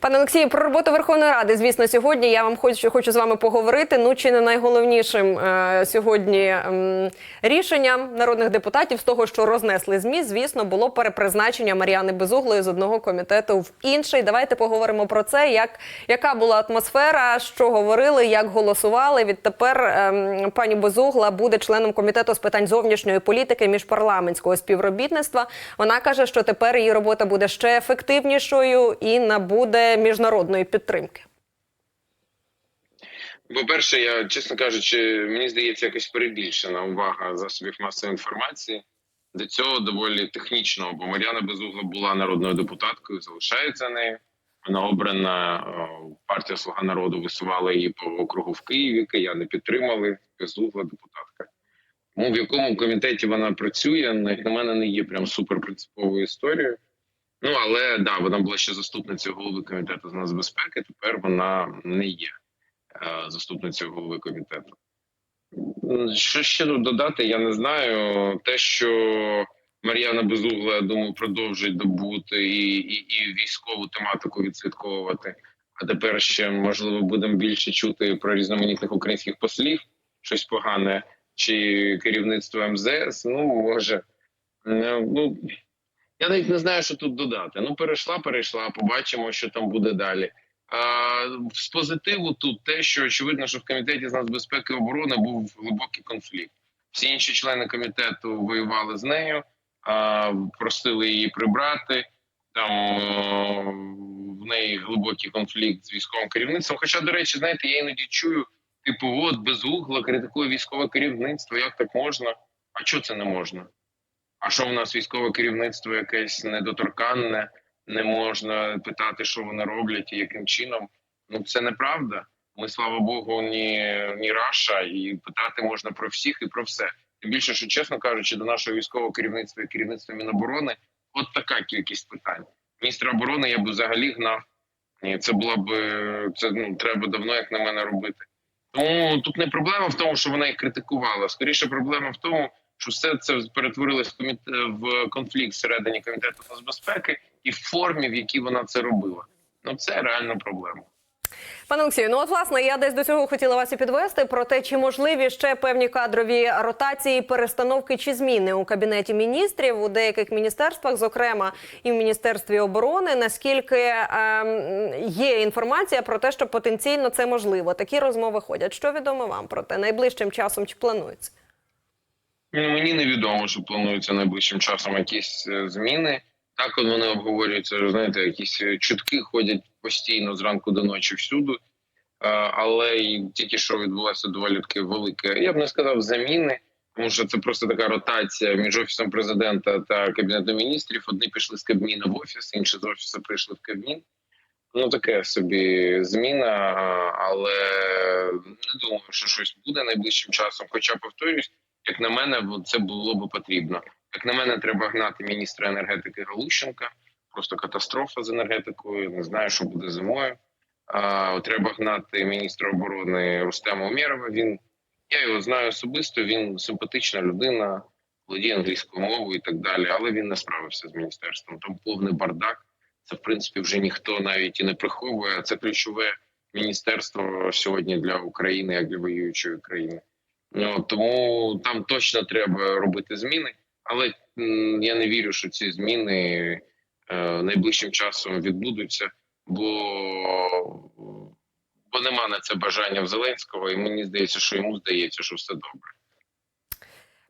Пане Олексію, про роботу Верховної Ради, звісно, сьогодні я вам хочу, хочу з вами поговорити. Ну чи не найголовнішим е, сьогодні ем, рішенням народних депутатів з того, що рознесли змі, звісно, було перепризначення Мар'яни Безуглої з одного комітету в інший. Давайте поговоримо про це. Як яка була атмосфера, що говорили, як голосували. Відтепер ем, пані Безугла буде членом комітету з питань зовнішньої політики міжпарламентського співробітництва. Вона каже, що тепер її робота буде ще ефективнішою і набуде міжнародної підтримки. По-перше, я, чесно кажучи, мені здається, якось перебільшена увага засобів масової інформації до цього доволі технічного, бо Мар'яна Безугла була народною депутаткою, залишається нею. Вона обрана партія Слуга народу висувала її по округу в Києві. Кияни підтримали безугла депутатка. Тому в якому комітеті вона працює, як на мене, не є прям суперпринциповою історією. Ну але да, вона була ще заступницею голови комітету з нацбезпеки. Тепер вона не є е, заступницею голови комітету. Що ще тут додати, я не знаю. Те, що Мар'яна Безугла, я думаю, продовжить добути і, і, і військову тематику відслідковувати. А тепер ще можливо будемо більше чути про різноманітних українських послів, щось погане, чи керівництво МЗС. Ну може, Е, ну я навіть не знаю, що тут додати. Ну, перейшла, перейшла, побачимо, що там буде далі. А, з позитиву тут те, що очевидно, що в комітеті з нацбезпеки і оборони був глибокий конфлікт. Всі інші члени комітету воювали з нею, а, просили її прибрати. Там в неї глибокий конфлікт з військовим керівництвом. Хоча, до речі, знаєте, я іноді чую, типу, от без угла критикує військове керівництво. Як так можна? А чого це не можна? А що в нас військове керівництво якесь недоторканне, не можна питати, що вони роблять і яким чином. Ну це неправда. Ми, слава Богу, ні, ні Раша, і питати можна про всіх і про все. Тим більше, що чесно кажучи, до нашого військового керівництва і керівництва Міноборони от така кількість питань. Міністра оборони я б взагалі гнав. І це була б це ну треба давно, як на мене робити. Тому тут не проблема в тому, що вона їх критикувала. Скоріше, проблема в тому, що все це перетворилось в конфлікт всередині комітету з безпеки і в формі, в якій вона це робила. Ну це реальна проблема. Пане Олексію, ну от власне я десь до цього хотіла вас і підвести про те, чи можливі ще певні кадрові ротації, перестановки чи зміни у кабінеті міністрів у деяких міністерствах, зокрема і в міністерстві оборони. Наскільки ем, є інформація про те, що потенційно це можливо? Такі розмови ходять. Що відомо вам про те найближчим часом чи планується? Ну, мені невідомо, що плануються найближчим часом якісь е, зміни. Так от вони обговорюються. Знаєте, якісь е, чутки ходять постійно зранку до ночі всюди. Е, Але і тільки що відбулося доволі таке велике. Я б не сказав заміни, тому що це просто така ротація між офісом президента та кабінетом міністрів. Одні пішли з Кабміна в офіс, інші з офісу прийшли в Кабмін. Ну таке собі зміна, але не думаю, що щось буде найближчим часом. Хоча повторюсь, як на мене, це було би потрібно. Як на мене, треба гнати міністра енергетики Галущенка. Просто катастрофа з енергетикою. Не знаю, що буде зимою. А, треба гнати міністра оборони Рустема Умєрова. Він я його знаю особисто. Він симпатична людина, володіє англійською мовою і так далі. Але він не справився з міністерством. Там повний бардак. Це в принципі вже ніхто навіть і не приховує. Це ключове міністерство сьогодні для України, як для воюючої країни. Ну тому там точно треба робити зміни, але я не вірю, що ці зміни е, найближчим часом відбудуться, бо, бо нема на це бажання в Зеленського, і мені здається, що йому здається, що все добре.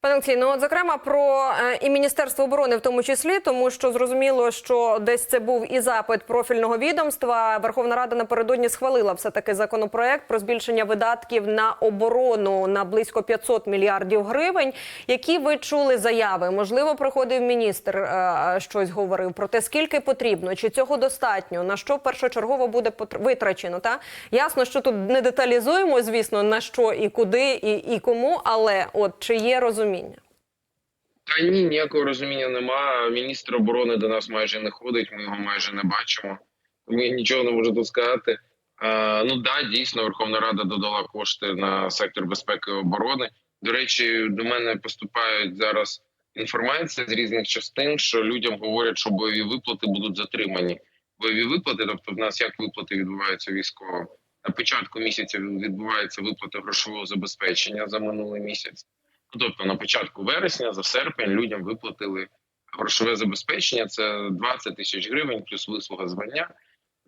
Пане Олексій, ну от зокрема про е, і Міністерство оборони в тому числі, тому що зрозуміло, що десь це був і запит профільного відомства. Верховна Рада напередодні схвалила все таки законопроект про збільшення видатків на оборону на близько 500 мільярдів гривень. Які ви чули заяви? Можливо, приходив міністр е, щось говорив про те, скільки потрібно, чи цього достатньо, на що першочергово буде витрачено. Та ясно, що тут не деталізуємо, звісно, на що і куди, і, і кому, але от чи є розуміння? Та ні, ніякого розуміння нема. Міністр оборони до нас майже не ходить, ми його майже не бачимо. Тому я нічого не можу тут сказати. А, ну да, дійсно, Верховна Рада додала кошти на сектор безпеки і оборони. До речі, до мене поступають зараз інформація з різних частин, що людям говорять, що бойові виплати будуть затримані. бойові виплати. Тобто, в нас як виплати відбуваються військовим. На початку місяця відбувається виплата грошового забезпечення за минулий місяць. Ну, тобто, на початку вересня, за серпень людям виплатили грошове забезпечення. Це 20 тисяч гривень плюс вислуга звання.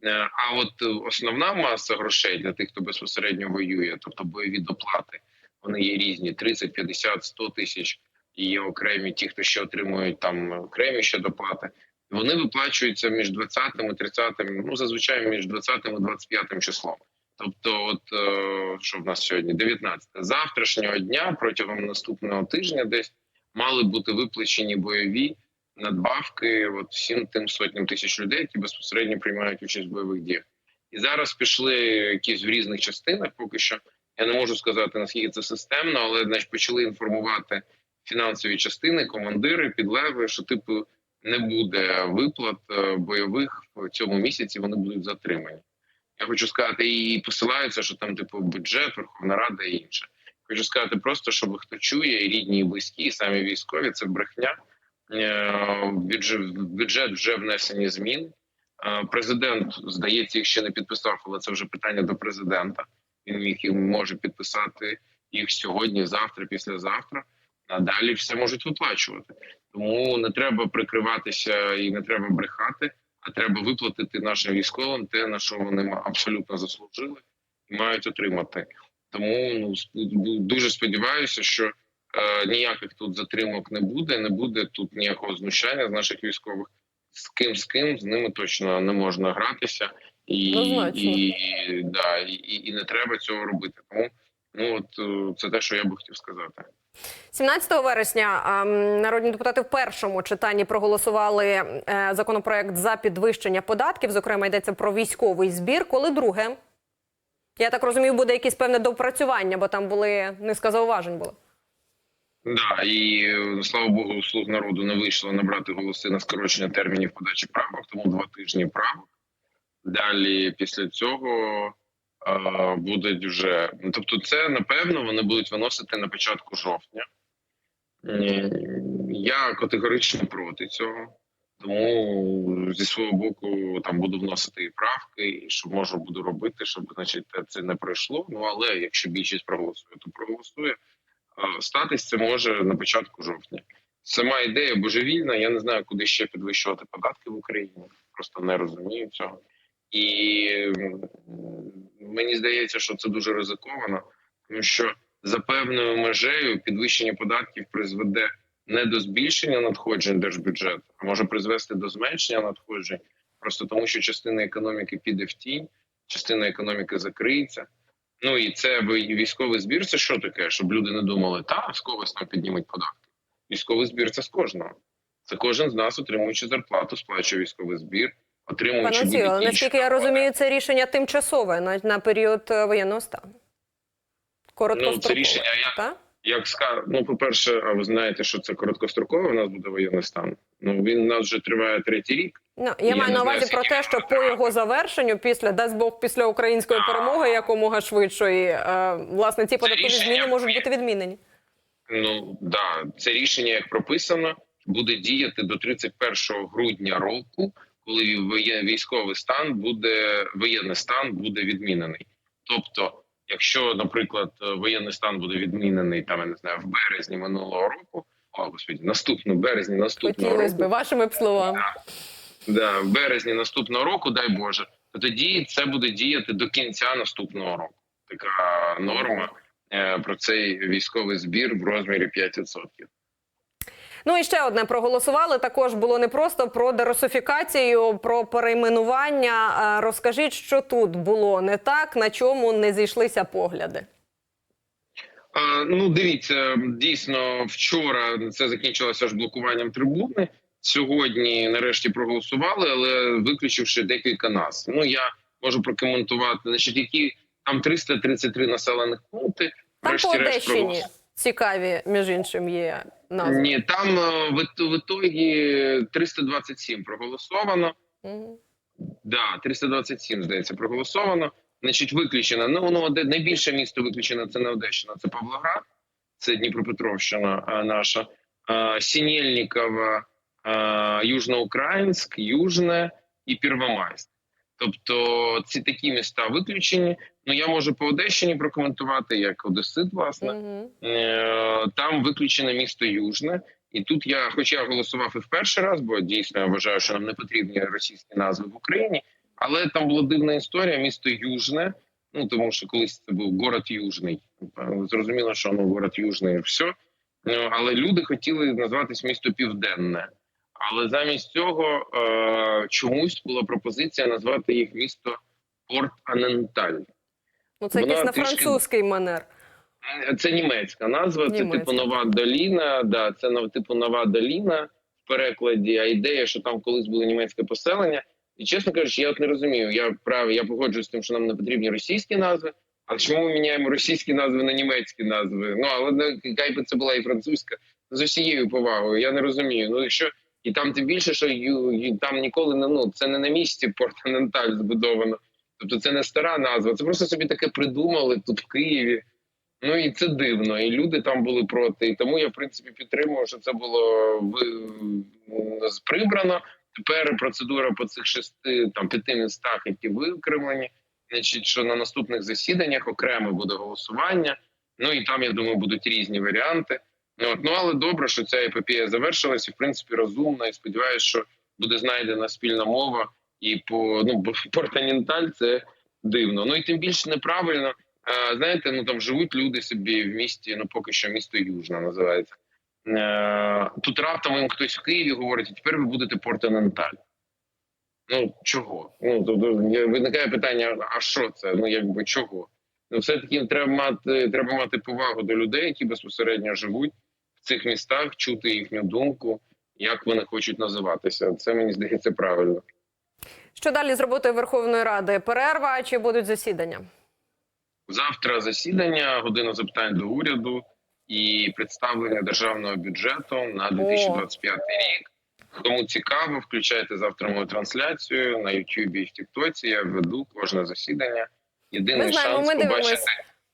Е, А от основна маса грошей для тих, хто безпосередньо воює, тобто бойові доплати, вони є різні: 30, 50, 100 тисяч. І є окремі ті, хто ще отримують там окремі ще доплати. Вони виплачуються між 20 і 30, ну зазвичай між 20 і 25 числом. Тобто, от е, що в нас сьогодні, 19. завтрашнього дня протягом наступного тижня, десь мали бути виплачені бойові надбавки от всім тим сотням тисяч людей, які безпосередньо приймають участь в бойових діях. І зараз пішли якісь в різних частинах. Поки що я не можу сказати наскільки це системно, але значить, почали інформувати фінансові частини, командири, підлегли, що типу не буде виплат е, бойових в цьому місяці. Вони будуть затримані. Я хочу сказати, і посилаються, що там типу бюджет, Верховна Рада і інше. Хочу сказати просто, щоб хто чує, і рідні, і близькі, і самі військові, це брехня. Е, бюджет, вже внесені зміни. Е, Президент, здається, їх ще не підписав, але це вже питання до президента. Він міг може підписати їх сьогодні, завтра, післязавтра. А далі все можуть виплачувати. Тому не треба прикриватися і не треба брехати, треба виплатити нашим військовим те, на що вони абсолютно заслужили і мають отримати. Тому ну дуже сподіваюся, що е, ніяких тут затримок не буде. Не буде тут ніякого знущання з наших військових. З ким з ким з ними точно не можна гратися, і, Однозначно. і, да, і, і не треба цього робити. Тому ну от е, це те, що я би хотів сказати. 17 вересня ем, народні депутати в першому читанні проголосували е, законопроект за підвищення податків. Зокрема, йдеться про військовий збір. Коли друге? Я так розумію, буде якесь певне допрацювання, бо там були низка зауважень. Було. Да, і е, слава Богу, слуг народу не вийшло набрати голоси на скорочення термінів подачі правок, тому два тижні правок. Далі після цього будуть вже. Тобто, це напевно вони будуть виносити на початку жовтня. Я категорично проти цього, тому зі свого боку там буду вносити і правки, і що можу буду робити, щоб значить це не пройшло. Ну але якщо більшість проголосує, то проголосує. Статись це може на початку жовтня. Сама ідея божевільна. Я не знаю, куди ще підвищувати податки в Україні. Просто не розумію цього. І мені здається, що це дуже ризиковано, тому що за певною межею підвищення податків призведе не до збільшення надходжень держбюджету, а може призвести до зменшення надходжень, просто тому, що частина економіки піде в тінь, частина економіки закриється. Ну і це військовий збір. Це що таке? Щоб люди не думали, та з когось там піднімуть податки. Військовий збір це з кожного. Це кожен з нас, отримуючи зарплату, сплачує військовий збір, отримуючи Пане але наскільки я розумію, це рішення тимчасове на, на період е, воєнного стану. Коротко Ну, це рішення я так? як ска... ну, по-перше, а ви знаєте, що це короткостроково. У нас буде воєнний стан. Ну він у нас вже триває третій рік. Ну, я, Я маю на увазі про те, що по його завершенню, після дасть Бог після української перемоги, якомога швидшої, е, власне, ці податкові зміни можуть бути відмінені. Ну да, це рішення, як прописано, буде діяти до 31 грудня року, коли військовий стан буде воєнний стан буде відмінений. Тобто, якщо, наприклад, воєнний стан буде відмінений там, я не знаю, в березні минулого року, о господі, наступного березні наступного Хотілося року, б вашими б словами. да, в березні наступного року, дай Боже, то тоді це буде діяти до кінця наступного року. Така норма е, про цей військовий збір в розмірі 5%. Ну і ще одне проголосували. Також було не просто про дерусифікацію, про перейменування. Розкажіть, що тут було не так, на чому не зійшлися погляди. А, ну, дивіться, дійсно, вчора це закінчилося ж блокуванням трибуни. Сьогодні, нарешті, проголосували, але виключивши декілька нас. Ну я можу прокоментувати. Значить, які там 333 населених пункти. Там по Одещині цікаві, між іншим, є назви. Ні, там е, в, в ітогі 327 проголосовано. Мгм. Да, 327, здається, проголосовано. Значить, виключено. Ну, ну найбільше місто виключено це не Одещина, це Павлоград, це Дніпропетровщина а, наша, а, Сінєльнікова, Южноукраїнськ, Южне, і Первомайськ. Тобто ці такі міста виключені. Ну я можу по Одещині прокоментувати як Одесит, власне. Мгм. Е, там виключене місто Южне. І тут я, хоч я голосував і в перший раз, бо дійсно я вважаю, що нам не потрібні російські назви в Україні, але там була дивна історія. Місто Южне. Ну тому що колись це був город Южний. Зрозуміло, що ну город Южний, і все. Ну, але люди хотіли назватись місто Південне. Але замість цього е, чомусь була пропозиція назвати їх місто Порт Аненталь. Ну, це якийсь на французький манер. Це німецька назва, це типу нова доліна. Да, це типу нова доліна в перекладі. А ідея, що там колись було німецьке поселення. І чесно кажучи, я от не розумію. Я прав, я погоджуюсь з тим, що нам не потрібні російські назви. А чому ми міняємо російські назви на німецькі назви? Ну але ну, хай би це була і французька з усією повагою. Я не розумію. Ну якщо і там тим більше, що там ніколи не ну це не на місці Порт-Аненталь збудовано. Тобто це не стара назва, це просто собі таке придумали тут в Києві. Ну і це дивно, і люди там були проти. І тому я в принципі підтримую, що це було ви- прибрано. Тепер процедура по цих шести там п'яти містах, які викремлені. Значить, що на наступних засіданнях окремо буде голосування. Ну і там я думаю, будуть різні варіанти. От, ну але добре, що ця епопея завершилась, і в принципі розумна. І сподіваюся, що буде знайдена спільна мова. І по ну Портанінталь це дивно. Ну і тим більше неправильно. Е, знаєте, ну там живуть люди собі в місті. Ну поки що місто Южне називається. Тут раптом їм хтось в Києві говорить, а тепер ви будете Портаненталь. Ну чого? Ну тобто є- виникає питання: а що це? Ну якби чого? Ну, все таки треба мати треба мати повагу до людей, які безпосередньо живуть в цих містах, чути їхню думку, як вони хочуть називатися. Це мені здається правильно. Що далі з роботою Верховної Ради? Перерва чи будуть засідання? Завтра засідання, година запитань до уряду і представлення державного бюджету на 2025 рік. Кому цікаво, включайте завтра мою трансляцію на Ютубі і в Тіктоці. Я веду кожне засідання. Єдиний Ми знаємо, шанс ми побачити.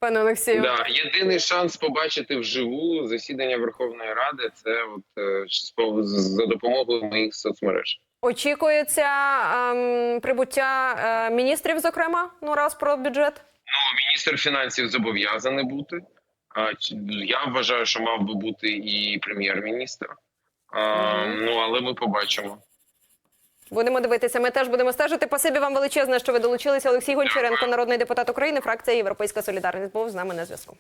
Пане Олексію. Да, єдиний шанс побачити вживу засідання Верховної Ради це от е, за допомогою моїх соцмереж. Очікується ем, прибуття е, міністрів, зокрема, ну раз про бюджет. Ну, міністр фінансів зобов'язаний бути. А, Я вважаю, що мав би бути і прем'єр-міністр. Мгм. Ну але ми побачимо. Будемо дивитися. Ми теж будемо стежити. Спасибі вам величезне, що ви долучилися. Олексій Гончаренко, народний депутат України, фракція Європейська Солідарність, був з нами на зв'язку.